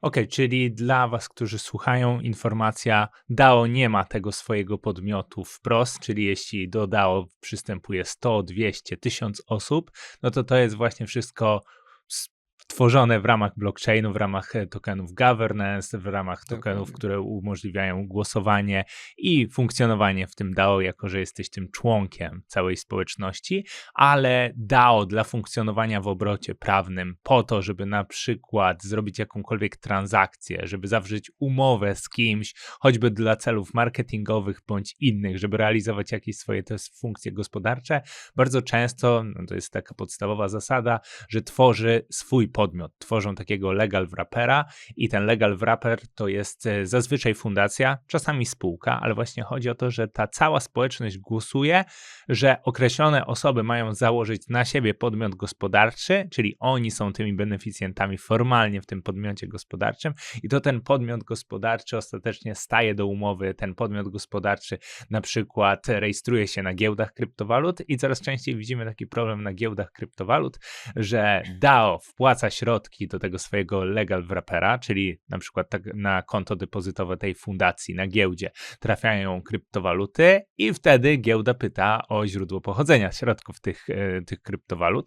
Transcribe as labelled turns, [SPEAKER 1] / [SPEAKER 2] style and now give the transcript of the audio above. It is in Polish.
[SPEAKER 1] Okej, czyli dla was, którzy słuchają, informacja DAO nie ma tego swojego podmiotu wprost, czyli jeśli do DAO przystępuje 100, 200, 1000 osób, no to to jest właśnie wszystko tworzone w ramach blockchainu, w ramach e, tokenów governance, w ramach tokenów, które umożliwiają głosowanie i funkcjonowanie w tym DAO, jako że jesteś tym członkiem całej społeczności, ale DAO dla funkcjonowania w obrocie prawnym, po to, żeby na przykład zrobić jakąkolwiek transakcję, żeby zawrzeć umowę z kimś, choćby dla celów marketingowych bądź innych, żeby realizować jakieś swoje te funkcje gospodarcze, bardzo często, no to jest taka podstawowa zasada, że tworzy swój podmiot, tworzą takiego legal wrapera i ten legal wrapper to jest e, zazwyczaj fundacja, czasami spółka, ale właśnie chodzi o to, że ta cała społeczność głosuje, że określone osoby mają założyć na siebie podmiot gospodarczy, czyli oni są tymi beneficjentami formalnie w tym podmiocie gospodarczym i to ten podmiot gospodarczy ostatecznie staje do umowy, ten podmiot gospodarczy na przykład rejestruje się na giełdach kryptowalut i coraz częściej widzimy taki problem na giełdach kryptowalut, że DAO wpłaca środki do tego swojego legal wrapera, czyli na przykład tak na konto depozytowe tej fundacji na giełdzie trafiają kryptowaluty i wtedy giełda pyta o źródło pochodzenia środków tych, e, tych kryptowalut.